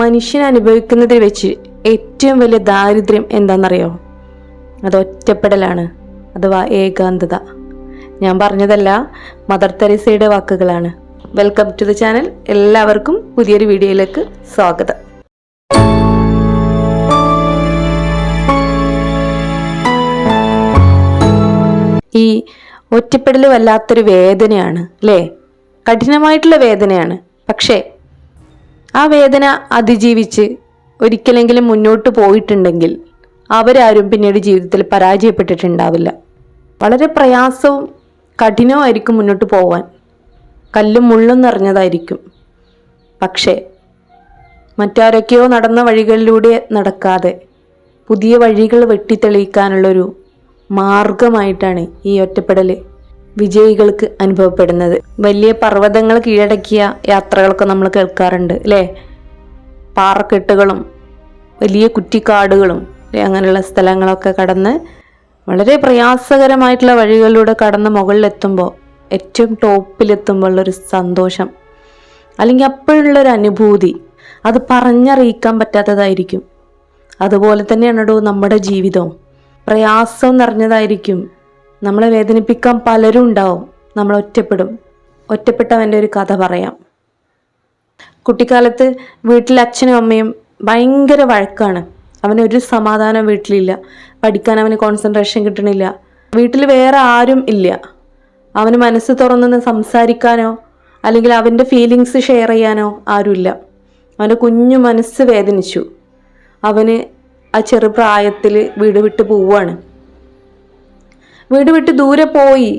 മനുഷ്യൻ അനുഭവിക്കുന്നതിൽ വെച്ച് ഏറ്റവും വലിയ ദാരിദ്ര്യം എന്താണെന്നറിയോ? അത് ഒറ്റപ്പെടലാണ്. അഥവാ ഏകാന്തത. ഞാൻ പറഞ്ഞതല്ല മദർ തെരേസയുടെ വാക്കുകളാണ്. വെൽക്കം ടു ദ ചാനൽ എല്ലാവർക്കും പുതിയൊരു വീഡിയോയിലേക്ക് സ്വാഗതം. ഈ ഒറ്റപ്പെടൽ വല്ലാത്തൊരു വേദനയാണ് അല്ലേ? കഠിനമായിട്ടുള്ള വേദനയാണ്. പക്ഷേ ആ വേദന അതിജീവിച്ച് ഒരിക്കലെങ്കിലും മുന്നോട്ട് പോയിട്ടുണ്ടെങ്കിൽ അവരാരും പിന്നീട് ജീവിതത്തിൽ പരാജയപ്പെട്ടിട്ടുണ്ടാവില്ല. വളരെ പ്രയാസവും കഠിനവുമായിരിക്കും മുന്നോട്ട് പോവാൻ. കല്ലും മുള്ളും നിറഞ്ഞതായിരിക്കും. പക്ഷേ മറ്റാരൊക്കെയോ നടന്ന വഴികളിലൂടെ നടക്കാതെ പുതിയ വഴികൾ വെട്ടിത്തെളിയിക്കാനുള്ളൊരു മാർഗമായിട്ടാണ് ഈ ഒറ്റപ്പെടൽ വിജയികൾക്ക് അനുഭവപ്പെടുന്നത്. വലിയ പർവതങ്ങൾ കീഴടക്കിയ യാത്രകളൊക്കെ നമ്മൾ കേൾക്കാറുണ്ട് അല്ലേ? പാറക്കെട്ടുകളും വലിയ കുറ്റിക്കാടുകളും അങ്ങനെയുള്ള സ്ഥലങ്ങളൊക്കെ കടന്ന് വളരെ പ്രയാസകരമായിട്ടുള്ള വഴികളിലൂടെ കടന്ന് മുകളിലെത്തുമ്പോൾ ഏറ്റവും ടോപ്പിലെത്തുമ്പോൾ ഉള്ളൊരു സന്തോഷം അല്ലെങ്കിൽ അപ്പോഴുള്ളൊരു അനുഭൂതി അത് പറഞ്ഞറിയിക്കാൻ പറ്റാത്തതായിരിക്കും. അതുപോലെ തന്നെയാണ് നമ്മുടെ ജീവിതവും. പ്രയാസം നിറഞ്ഞതായിരിക്കും. നമ്മളെ വേദനിപ്പിക്കാൻ പലരും ഉണ്ടാവും. നമ്മൾ ഒറ്റപ്പെടും. ഒറ്റപ്പെട്ടവന്റെ ഒരു കഥ പറയാം. കുട്ടിക്കാലത്ത് വീട്ടിൽ അച്ഛനും അമ്മയും ഭയങ്കര വഴക്കാണ്. അവനൊരു സമാധാനം വീട്ടിലില്ല. പഠിക്കാൻ അവന് കോൺസെൻട്രേഷൻ കിട്ടണില്ല. വീട്ടിൽ വേറെ ആരും ഇല്ല. അവന് മനസ്സ് തുറന്നൊന്ന് സംസാരിക്കാനോ അല്ലെങ്കിൽ അവന്റെ ഫീലിങ്സ് ഷെയർ ചെയ്യാനോ ആരുമില്ല. അവന്റെ കുഞ്ഞു മനസ്സ് വേദനിച്ചു. അവന് ആ ചെറുപ്രായത്തിൽ വീട് വിട്ട് പോവാണ് വീട് വിട്ട് ദൂരെ പോയി.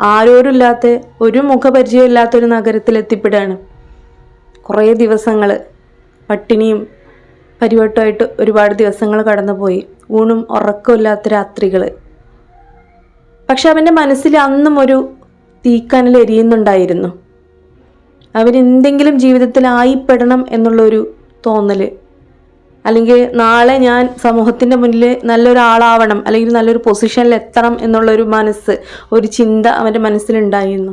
ആരോരുമില്ലാത്ത ഒരു മുഖപരിചയമില്ലാത്ത ഒരു നഗരത്തിൽ എത്തിപ്പെടുകയാണ് കുറേ ദിവസങ്ങൾ പട്ടിണിയും പരിവട്ടമായിട്ട് ഒരുപാട് ദിവസങ്ങൾ കടന്നുപോയി. ഊണും ഉറക്കമില്ലാത്ത രാത്രികൾ പക്ഷെ അവന്റെ മനസ്സിൽ അന്നും ഒരു തീക്കനൽ എരിയുന്നുണ്ടായിരുന്നു. അവൻ എന്തെങ്കിലും ജീവിതത്തിൽ ആയിപ്പെടണം എന്നുള്ളൊരു തോന്നൽ അല്ലെങ്കിൽ നാളെ ഞാൻ സമൂഹത്തിന്റെ മുന്നിൽ നല്ലൊരാളാവണം അല്ലെങ്കിൽ നല്ലൊരു പൊസിഷനിൽ എത്തണം എന്നുള്ളൊരു മനസ്സ് ഒരു ചിന്ത അവന്റെ മനസ്സിലുണ്ടായിരുന്നു.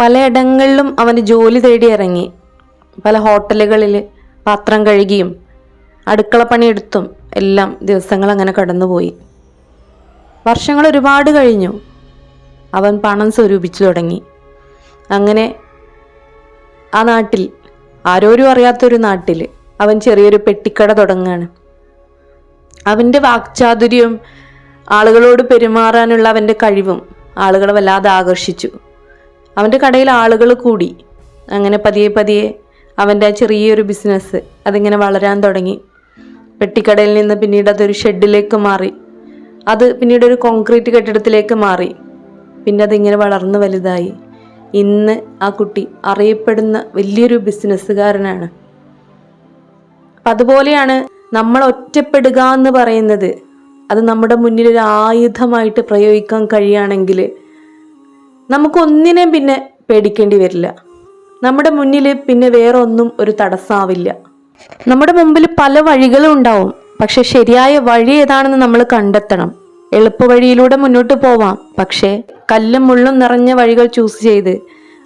പലയിടങ്ങളിലും അവന് ജോലി തേടി ഇറങ്ങി. പല ഹോട്ടലുകളിൽ പാത്രം കഴുകിയും അടുക്കള പണിയെടുത്തും എല്ലാം ദിവസങ്ങൾ അങ്ങനെ കടന്നുപോയി. വർഷങ്ങൾ ഒരുപാട് കഴിഞ്ഞു. അവൻ പണം സ്വരൂപിച്ചു തുടങ്ങി. അങ്ങനെ ആ നാട്ടിൽ ആരോരും അറിയാത്തൊരു നാട്ടിൽ അവൻ ചെറിയൊരു പെട്ടിക്കട തുടങ്ങുകയാണ് അവന്റെ വാക്ചാതുര്യം ആളുകളോട് പെരുമാറാനുള്ള അവന്റെ കഴിവും ആളുകളെ വല്ലാതെ ആകർഷിച്ചു. അവന്റെ കടയിൽ ആളുകൾ കൂടി. അങ്ങനെ പതിയെ പതിയെ അവന്റെ ചെറിയൊരു ബിസിനസ് അതിങ്ങനെ വളരാൻ തുടങ്ങി. പെട്ടിക്കടയിൽ നിന്ന് പിന്നീട് അതൊരു ഷെഡിലേക്ക് മാറി. അത് പിന്നീട് ഒരു കോൺക്രീറ്റ് കെട്ടിടത്തിലേക്ക് മാറി. പിന്നെ അതിങ്ങനെ വളർന്ന് വലുതായി. ഇന്ന് ആ കുട്ടി അറിയപ്പെടുന്ന വലിയൊരു ബിസിനസ്സുകാരനാണ് അപ്പം അതുപോലെയാണ് നമ്മൾ ഒറ്റപ്പെടുക എന്ന് പറയുന്നത്. അത് നമ്മുടെ മുന്നിൽ ഒരു ആയുധമായിട്ട് പ്രയോഗിക്കാൻ കഴിയുകയാണെങ്കിൽ നമുക്കൊന്നിനെയും പിന്നെ പേടിക്കേണ്ടി വരില്ല. നമ്മുടെ മുന്നിൽ പിന്നെ വേറെ ഒന്നും ഒരു തടസ്സമാവില്ല നമ്മുടെ മുമ്പിൽ പല വഴികളും ഉണ്ടാവും. പക്ഷെ ശരിയായ വഴി ഏതാണെന്ന് നമ്മൾ കണ്ടെത്തണം. എളുപ്പ വഴിയിലൂടെ മുന്നോട്ട് പോവാം. പക്ഷേ കല്ലും മുള്ളും നിറഞ്ഞ വഴികൾ ചൂസ് ചെയ്ത്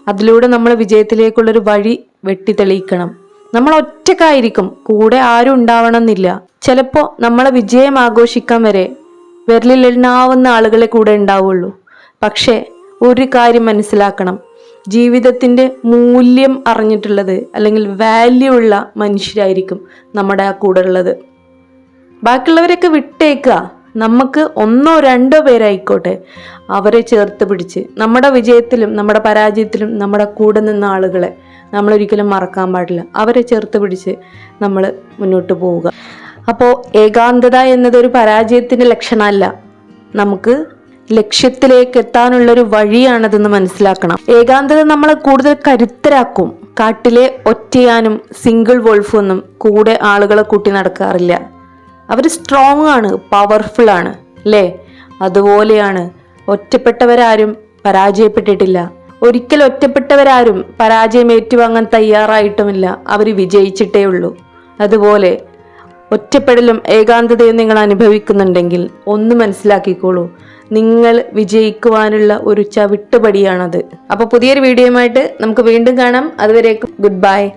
അതിലൂടെ നമ്മൾ വിജയത്തിലേക്കുള്ളൊരു വഴി വെട്ടിത്തെളിയിക്കണം നമ്മൾ ഒറ്റക്കായിരിക്കും. കൂടെ ആരും ഉണ്ടാവണമെന്നില്ല. ചിലപ്പോൾ നമ്മളെ വിജയം ആഘോഷിക്കാൻ വരെ വിരലിലെണ്ണാവുന്ന ആളുകളെ കൂടെ ഉണ്ടാവുള്ളൂ. പക്ഷേ ഒരു കാര്യം മനസ്സിലാക്കണം. ജീവിതത്തിന്റെ മൂല്യം അറിഞ്ഞിട്ടുള്ളത് അല്ലെങ്കിൽ വാല്യൂ ഉള്ള മനുഷ്യരായിരിക്കും നമ്മുടെ ആ കൂടെ ഉള്ളത്. ബാക്കിയുള്ളവരൊക്കെ വിട്ടേക്കുക. നമുക്ക് ഒന്നോ രണ്ടോ പേരായിക്കോട്ടെ അവരെ ചേർത്ത് പിടിച്ച് നമ്മുടെ വിജയത്തിലും നമ്മുടെ പരാജയത്തിലും നമ്മുടെ കൂടെ നിന്ന ആളുകളെ. നമ്മൾ ഒരിക്കലും മറക്കാൻ പാടില്ല. അവരെ ചേർത്ത് പിടിച്ച് നമ്മൾ മുന്നോട്ട് പോവുക. അപ്പോൾ ഏകാന്തത എന്നതൊരു പരാജയത്തിന്റെ ലക്ഷണമല്ല. നമുക്ക് ലക്ഷ്യത്തിലേക്ക് എത്താനുള്ളൊരു വഴിയാണതെന്ന് മനസ്സിലാക്കണം. ഏകാന്തത നമ്മളെ കൂടുതൽ കരുത്തരാക്കും. കാട്ടിലെ ഒറ്റയാനും സിംഗിൾ വോൾഫും ഒന്നും കൂടെ ആളുകളെ കൂട്ടി നടക്കാറില്ല. അവർ സ്ട്രോങ് ആണ് പവർഫുൾ ആണ് അല്ലേ? അതുപോലെയാണ് ഒറ്റപ്പെട്ടവരാരും പരാജയപ്പെട്ടിട്ടില്ല. ഒരിക്കൽ ഒറ്റപ്പെട്ടവരാരും പരാജയം ഏറ്റുവാങ്ങാൻ തയ്യാറായിട്ടുമില്ല. അവർ വിജയിച്ചിട്ടേ ഉള്ളൂ. അതുപോലെ ഒറ്റപ്പെടലും ഏകാന്തതയും നിങ്ങൾ അനുഭവിക്കുന്നുണ്ടെങ്കിൽ ഒന്ന് മനസ്സിലാക്കിക്കോളൂ. നിങ്ങൾ വിജയിക്കുവാനുള്ള ഒരു ചവിട്ടുപടിയാണത്. അപ്പോൾ പുതിയൊരു വീഡിയോയുമായിട്ട് നമുക്ക് വീണ്ടും കാണാം. അതുവരേക്കും ഗുഡ് ബൈ